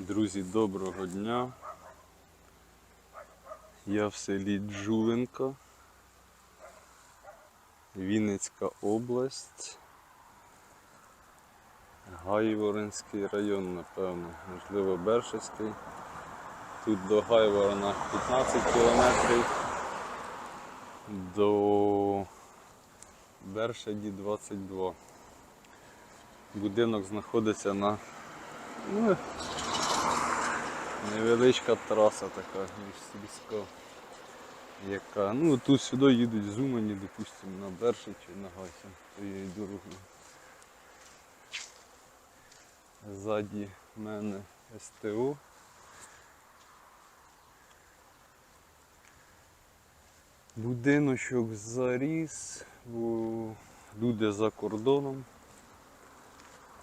Друзі, доброго дня. Я в селі Джуленко, Вінницька область, Гайворонський район, напевно, можливо, Бершицький. Тут до Гайворона 15 кілометрів, до Бершаді 22. Будинок знаходиться на ну, Невеличка траса така міжсільська, яка. Ну тут сюди їдуть з Умані, допустимо, на Берші чи на Гайсен тією дорогою. Ззаді мене СТО. Будиночок заріс, бо люди за кордоном.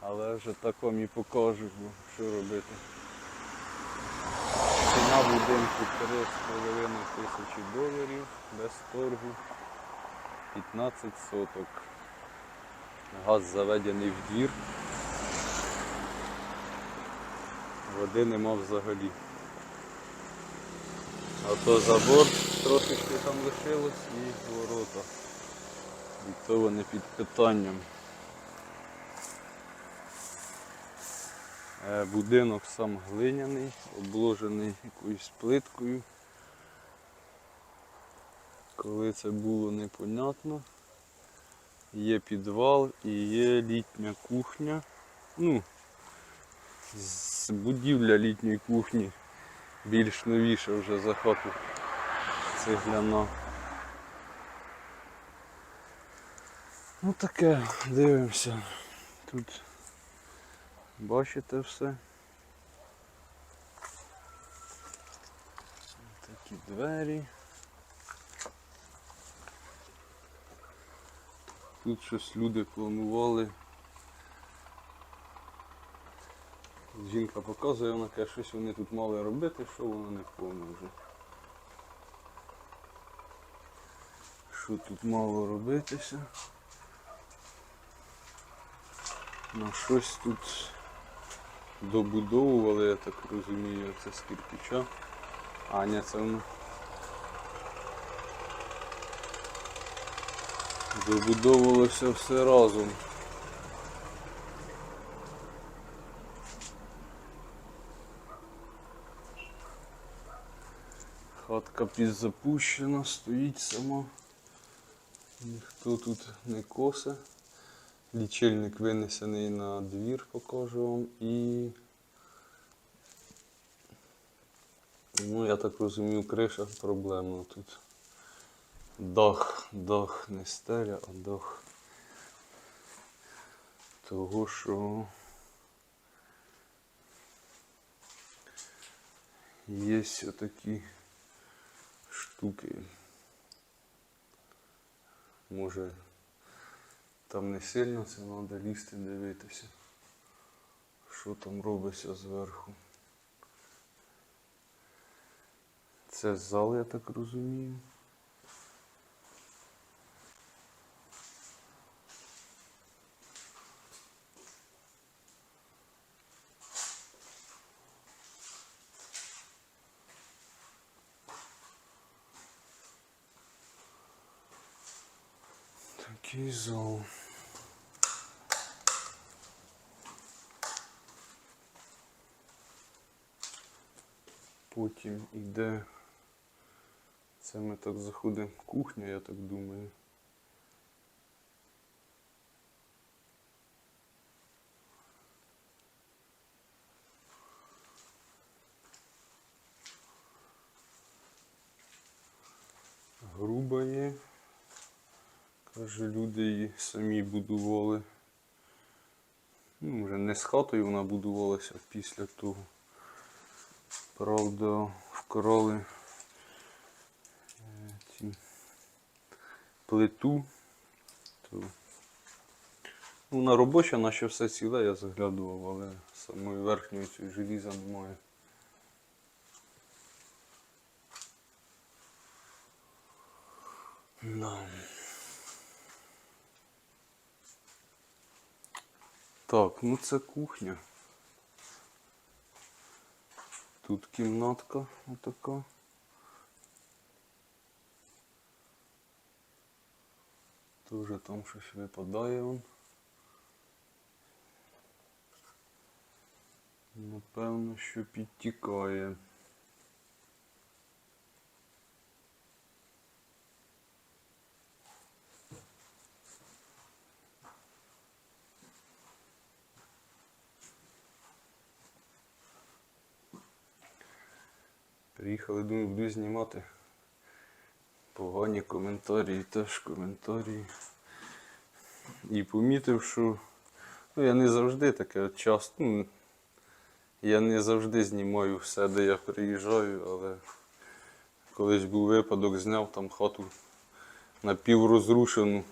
Але вже так вам і покажу, що робити. Будинку 3,5 тисячі доларів без торгу 15 соток. Газ заведений в двір. Води нема взагалі. А то забор трошечки там лишилось і ворота. І то вони під питанням. Будинок сам глиняний, обложений якоюсь плиткою. Коли це було непонятно. Є підвал і є літня кухня. Ну, з будівля літньої кухні більш новіша вже за хату цегляна. Ну таке, дивимося. Тут Бачите все. Такі двері. Тут щось люди планували. Жінка показує, вона каже, щось вони тут мали робити, що воно не повно вже. Що тут мало робитися? Ну щось тут добудовували, я так розумію, це з кирпича. А, ні, це воно. Добудовувалося все разом. Хатка підзапущена, стоїть сама. Ніхто тут не косе. Лічильник винесений на двір, покажу вам. І, ну, я так розумію, криша проблемна тут. Дах, дах не стеля, а дах. Того, що є такі штуки. Може там не сильно це треба лізти дивитися, що там робиться зверху. Це зал, я так розумію. Такий. Потім йде. Це ми так заходимо кухня, я так думаю. Груба є. Каже, люди її самі будували. Ну, вже не з хатою вона будувалася після того. Правда, вкрали е, ці плиту. То... Ну, вона робоча, наче все ціле, я заглядував, але самої верхньої цієї желіза немає. Да. Так, ну це кухня. Тут кімнатка отака. Тоже там щось випадає он. Напевно, що підтікає. Приїхали, думаю, буду знімати. Погані коментарі, теж коментарі. І помітив, що ну, я не завжди таке часто. Ну, я не завжди знімаю все, де я приїжджаю, але колись був випадок, зняв там хату напіврозрушену.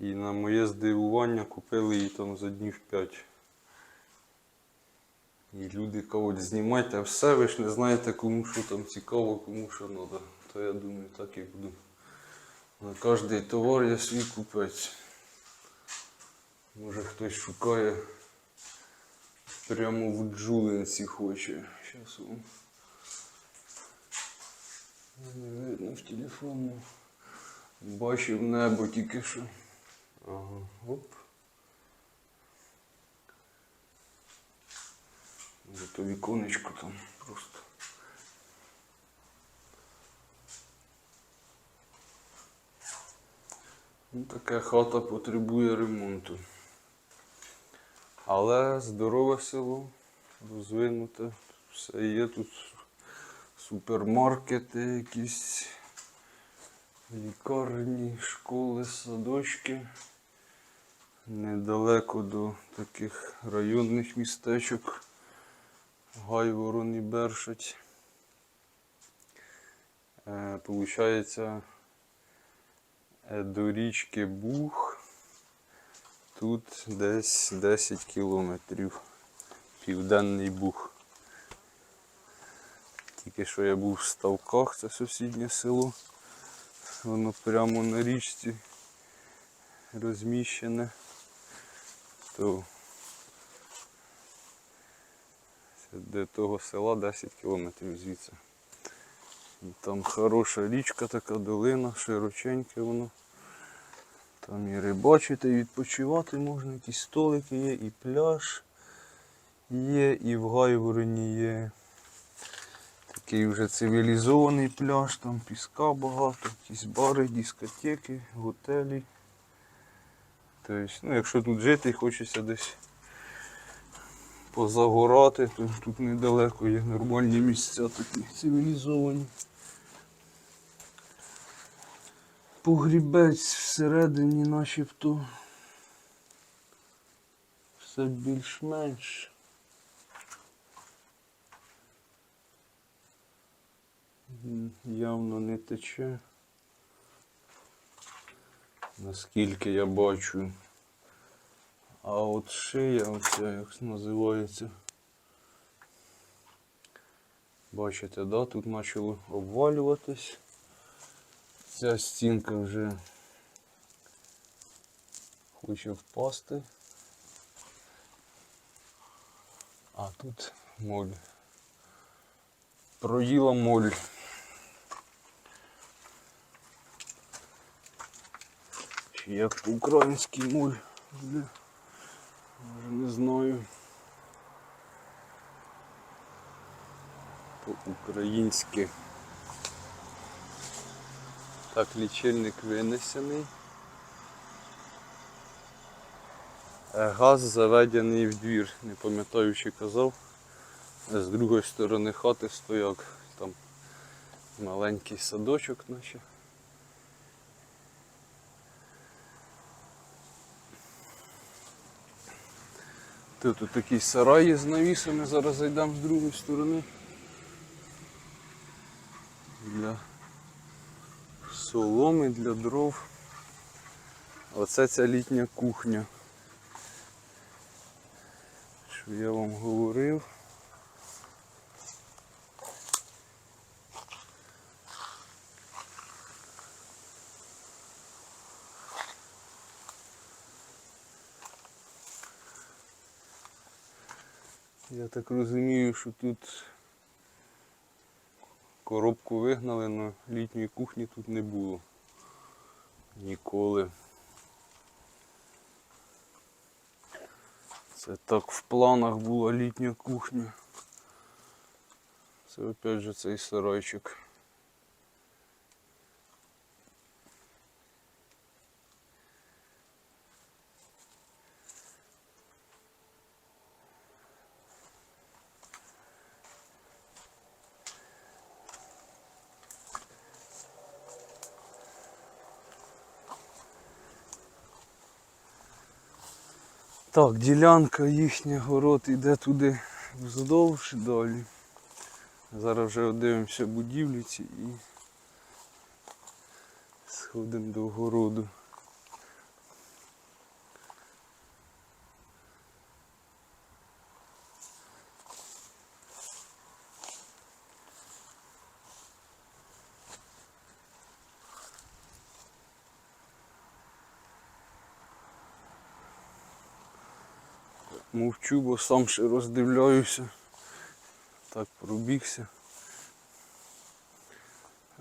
І на моє здивування купили її там за днів 5. І люди кажуть, знімайте все, ви ж не знаєте, кому що там цікаво, кому що треба. То я думаю, так і буду. На кожний товар є свій купець. Може хтось шукає прямо в джулинці хоче. Щас вам. Не видно в телефону. Бачив небо тільки що. Ага, оп. Зато віконечко там просто. Ну, така хата потребує ремонту. Але здорове село, розвинуте, все є тут супермаркети, якісь лікарні, школи, садочки. Недалеко до таких районних містечок. Гайворон і Бершать. Е, Получається, е, до річки Буг тут десь 10 кілометрів. Південний Буг. Тільки що я був в Ставках, це сусіднє село. Воно прямо на річці розміщене. То Це до того села 10 кілометрів звідси. Там хороша річка, така долина, широченьке воно. Там і рибачити, і відпочивати можна, якісь столики є, і пляж є, і в Гайвороні є такий вже цивілізований пляж, там піска багато, якісь бари, дискотеки, готелі. Тобто, ну, якщо тут жити, хочеться десь позагорати, то тут недалеко є нормальні місця такі цивілізовані. Погрібець всередині начебто все більш-менш. Явно не тече. Наскільки я бачу. А от шия, оця як називається. Бачите, да, тут почало обвалюватись. Ця стінка вже хоче впасти. А тут моль. Проїла моль. Чи як по-українськи моль. Може не знаю. По-українськи. Так, лічильник винесений. Е, Газ заведений в двір, не пам'ятаю, чи казав. З другої сторони хати стояк. Там маленький садочок наче. Тут, тут такий сарай є з навісами, зараз зайдемо з другої сторони. Для соломи, для дров. Оце ця літня кухня. Що я вам говорив. Я так розумію, що тут коробку вигнали, але літньої кухні тут не було. Ніколи. Це так в планах була літня кухня. Це опять же цей сарайчик. Так, ділянка їхня, город іде туди вздовж далі. Зараз вже дивимося будівлі ці і сходимо до городу. Мовчу, бо сам ще роздивляюся. Так пробігся.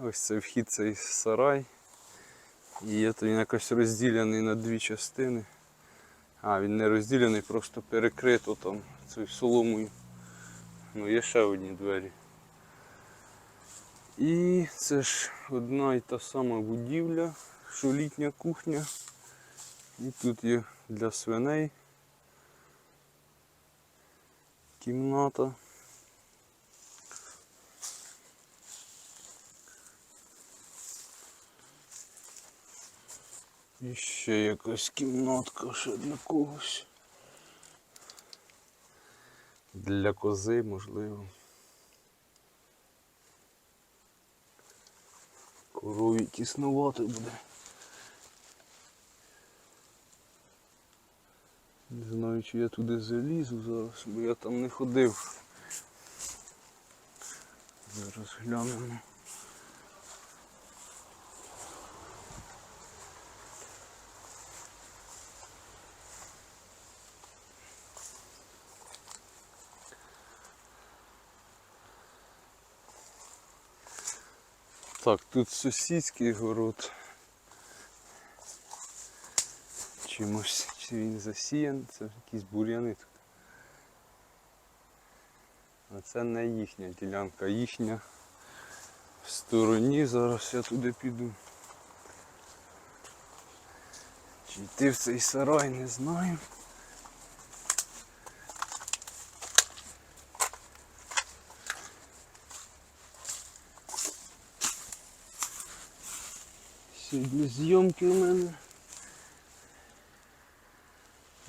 Ось це вхід цей сарай. І є то він якось розділений на дві частини. А, він не розділений, просто перекрито там цією соломою. Ну, є ще одні двері. І це ж одна і та сама будівля, що літня кухня. І тут є для свиней кімната. І ще якась кімнатка ще для когось. Для кози, можливо. Корові тіснувати буде. Не знаю, чи я туди залізу зараз, бо я там не ходив. Зараз глянемо. Так, тут сусідський город. Чимось чи він засіян, це якісь бур'яни тут. А це не їхня ділянка, їхня в стороні. Зараз я туди піду. Чи йти в цей сарай, не знаю. Сьогодні зйомки у мене.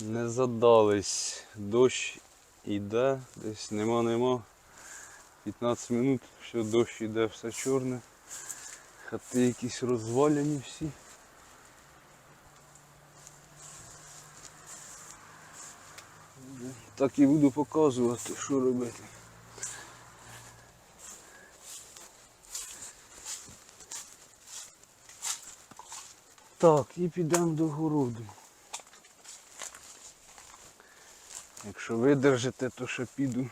Не задались. Дощ іде, десь нема нема. 15 минут, все, дощ іде, все чорне. Хати якісь розвалені всі. Так і буду показувати, що робити. Так, і підемо до городу. Якщо видержите, то ще піду.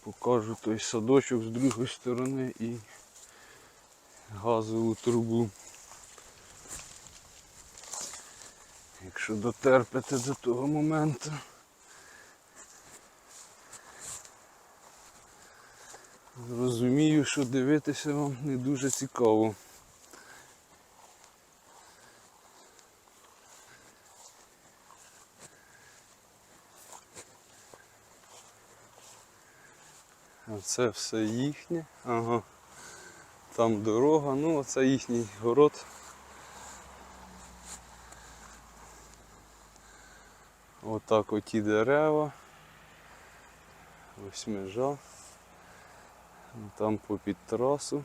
Покажу той садочок з другої сторони і газову трубу. Якщо дотерпите до того моменту. Розумію, що дивитися вам не дуже цікаво. Це все їхнє. Ага. Там дорога, ну оце їхній город. Отак оті дерева. Ось межа. Там попід трасу.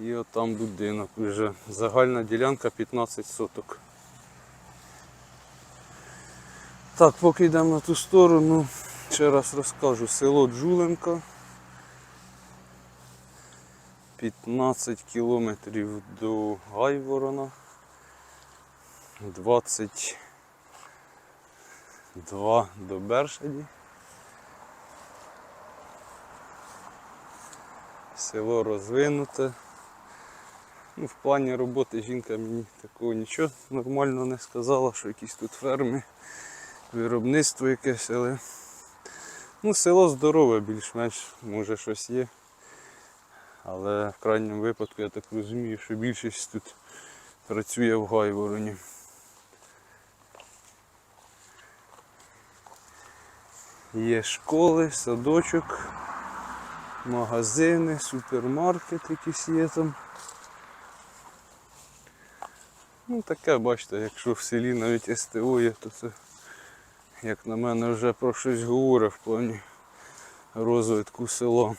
І отам будинок вже. Загальна ділянка 15 соток. Так, поки йдемо на ту сторону, ще раз розкажу. Село Джуленка. 15 кілометрів до Гайворона. 22 до Бершаді. Село розвинуте. Ну, в плані роботи жінка мені такого нічого нормально не сказала, що якісь тут ферми, виробництво якесь, але ну, село здорове, більш-менш, може щось є. Але в крайньому випадку я так розумію, що більшість тут працює в Гайвороні. Є школи, садочок, магазини, супермаркет якийсь є там. Ну таке, бачите, якщо в селі навіть СТО є, то це, як на мене, вже про щось говорить в плані розвитку села.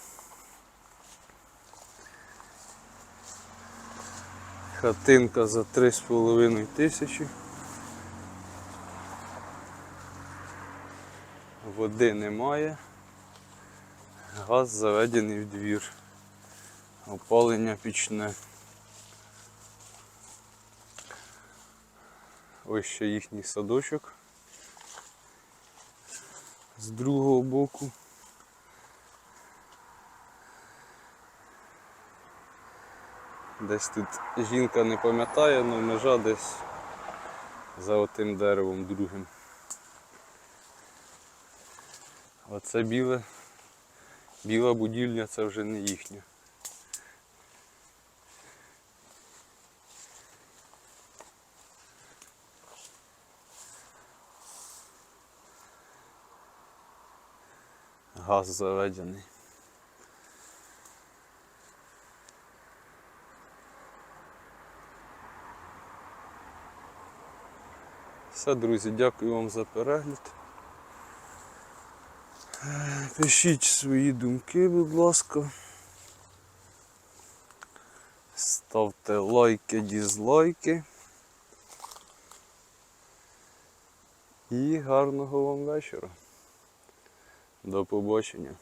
Хатинка за 3,5 тисячі. Води немає. Газ заведений в двір. Опалення пічне. Ось ще їхній садочок з другого боку. Десь тут жінка не пам'ятає, але межа десь за отим деревом другим. Оце біле, біла будівля це вже не їхня. Газ заведений. Все, друзі, дякую вам за перегляд. Пишіть свої думки, будь ласка. Ставте лайки, дізлайки. І гарного вам вечора. До побачення.